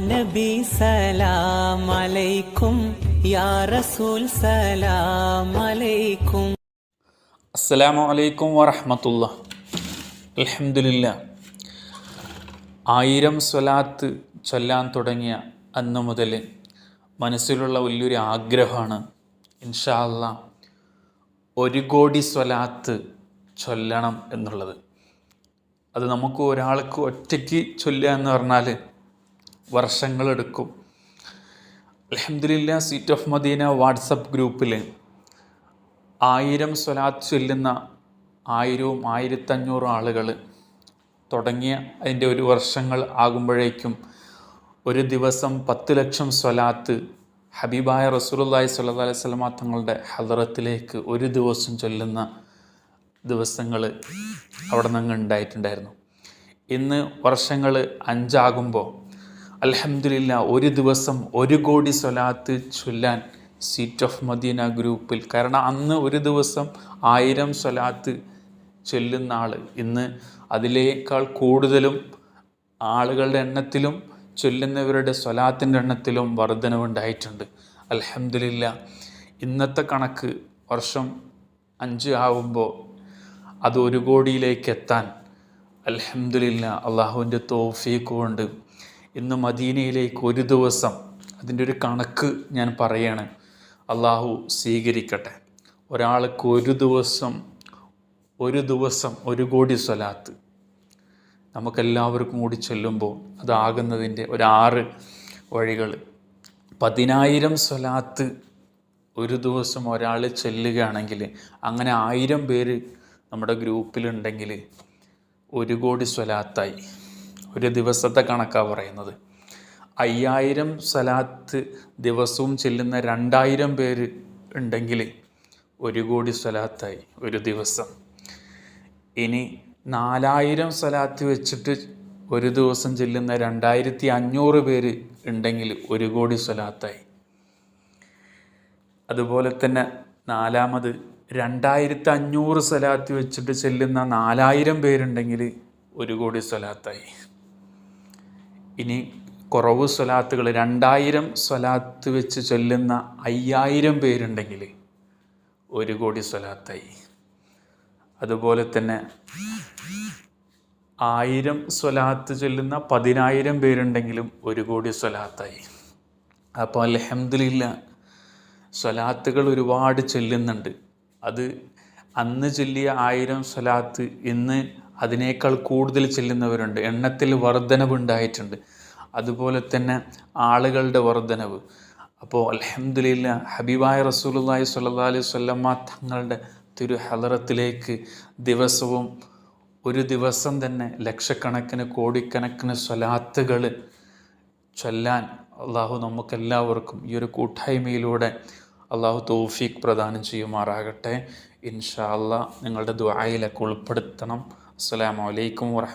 നബി സലാം അലൈക്കും യാ റസൂൽ സലാം അലൈക്കും അസ്സലാമു അലൈക്കും വറഹമത്തുള്ള. അൽഹംദുലില്ല. ആയിരം സ്വലാത്ത് ചൊല്ലാൻ തുടങ്ങിയ അന്ന് മുതൽ മനസ്സിലുള്ള വലിയൊരു ആഗ്രഹമാണ് ഇൻഷാല്ല ഒരു കോടി സ്വലാത്ത് ചൊല്ലണം എന്നുള്ളത്. അത് നമുക്ക് ഒരാൾക്ക് ഒറ്റയ്ക്ക് ചൊല്ലുക എന്ന് പറഞ്ഞാൽ വർഷങ്ങളെടുക്കും. അലഹമില്ല സീറ്റ് ഓഫ് മദീന വാട്സപ്പ് ഗ്രൂപ്പിൽ ആയിരം സ്വലാത്ത് ചൊല്ലുന്ന ആയിരവും ആയിരത്തഞ്ഞൂറും ആളുകൾ തുടങ്ങിയ അതിന്റെ ഒരു വർഷങ്ങൾ ആകുമ്പോഴേക്കും ഒരു ദിവസം പത്ത് ലക്ഷം സ്വലാത്ത് ഹബീബായ റസൂലുള്ളാഹി സ്വല്ലല്ലാഹി അലൈഹി സ്വലമാ തങ്ങളുടെ ഹദറത്തിലേക്ക് ഒരു ദിവസം ചൊല്ലുന്ന ദിവസങ്ങൾ അവിടെ നിന്ന് ഉണ്ടായിട്ടുണ്ടായിരുന്നു. ഇന്ന് വർഷങ്ങൾ അഞ്ചാകുമ്പോൾ അൽഹംദുലില്ല ഒരു ദിവസം ഒരു കോടി സ്വലാത്ത് ചൊല്ലാൻ സീറ്റ് ഓഫ് മദീന ഗ്രൂപ്പിൽ. കാരണം അന്ന് ഒരു ദിവസം ആയിരം സ്വലാത്ത് ചൊല്ലുന്ന ആൾ ഇന്ന് അതിലേക്കാൾ കൂടുതലും ആളുകളുടെ എണ്ണത്തിലും ചൊല്ലുന്നവരുടെ സ്വലാത്തിന്റെ എണ്ണത്തിലും വർധനവുണ്ടായിട്ടുണ്ട് അലഹമില്ല ഇന്നത്തെ കണക്ക് വർഷം അഞ്ച് ആവുമ്പോൾ അത് ഒരു കോടിയിലേക്ക് എത്താൻ അലഹമില്ല അള്ളാഹുവിന്റെ തോഫീക്ക് കൊണ്ട് ഇന്ന് മദീനയിലേക്ക് ഒരു ദിവസം അതിന്റെ ഒരു കണക്ക് ഞാൻ പറയാണ്. അള്ളാഹു സ്വീകരിക്കട്ടെ. ഒരാൾക്ക് ഒരു ദിവസം ഒരു ദിവസം ഒരു കോടി സ്വലാത്ത്. നമുക്കെല്ലാവർക്കും കൂടി ചെല്ലുമ്പോൾ അതാകുന്നതിന്റെ ഒരു ആറ് വഴികൾ. പതിനായിരം സ്വലാത്ത് ഒരു ദിവസം ഒരാൾ ചെല്ലുകയാണെങ്കിൽ അങ്ങനെ ആയിരം പേര് നമ്മുടെ ഗ്രൂപ്പിലുണ്ടെങ്കിൽ ഒരു കോടി സ്വലാത്തായി. ഒരു ദിവസത്തെ കണക്കാണ് പറയുന്നത്. അയ്യായിരം സലാത്ത് ദിവസവും ചെല്ലുന്ന രണ്ടായിരം പേര് ഉണ്ടെങ്കിൽ ഒരു കോടി സ്വലാത്തായി ഒരു ദിവസം. ഇനി നാലായിരം സ്വലാത്ത് വെച്ചിട്ട് ഒരു ദിവസം ചെല്ലുന്ന രണ്ടായിരത്തി അഞ്ഞൂറ് പേര് ഉണ്ടെങ്കിൽ ഒരു കോടി സ്വലാത്തായി അതുപോലെ തന്നെ നാലാമത് രണ്ടായിരത്തി അഞ്ഞൂറ് സ്വലാത്ത് വെച്ചിട്ട് ചെല്ലുന്ന നാലായിരം പേരുണ്ടെങ്കിൽ ഒരു കോടി സ്വലാത്തായി ഇനി കുറവ് സ്വലാത്തുകൾ രണ്ടായിരം സ്വലാത്ത് വെച്ച് ചൊല്ലുന്ന അയ്യായിരം പേരുണ്ടെങ്കിൽ ഒരു കോടി സ്വലാത്തായി. അതുപോലെ തന്നെ ആയിരം സ്വലാത്ത് ചൊല്ലുന്ന പതിനായിരം പേരുണ്ടെങ്കിലും ഒരു കോടി സ്വലാത്തായി. അപ്പോൾ അലഹമില്ല സ്വലാത്തുകൾ ഒരുപാട് ചൊല്ലുന്നുണ്ട്. അത് അന്ന് ചൊല്ലിയ ആയിരം സ്വലാത്ത് ഇന്ന് അതിനേക്കാൾ കൂടുതൽ ചെല്ലുന്നവരുണ്ട്. എണ്ണത്തിൽ വർധനവുണ്ടായിട്ടുണ്ട്. അതുപോലെ തന്നെ ആളുകളുടെ വർധനവ്. അപ്പോൾ അലഹമില്ല ഹബീബായ റസൂലുള്ളാഹി സ്വല്ലല്ലാഹി അലൈഹി സ്വല്ലമ്മ തങ്ങളുടെ തിരു ഹലറത്തിലേക്ക് ദിവസവും ഒരു ദിവസം തന്നെ ലക്ഷക്കണക്കിന് കോടിക്കണക്കിന് സ്വലാത്തുകൾ ചൊല്ലാൻ അള്ളാഹു നമുക്കെല്ലാവർക്കും ഈ ഒരു കൂട്ടായ്മയിലൂടെ അള്ളാഹു തോഫീഖ് പ്രദാനം ചെയ്യുമാറാകട്ടെ. ഇൻഷാ അള്ളാഹ് നിങ്ങളുടെ ദ്വായിലൊക്കെ ഉൾപ്പെടുത്തണം. അസ്സലാമു അലൈക്കും വറഹ്മ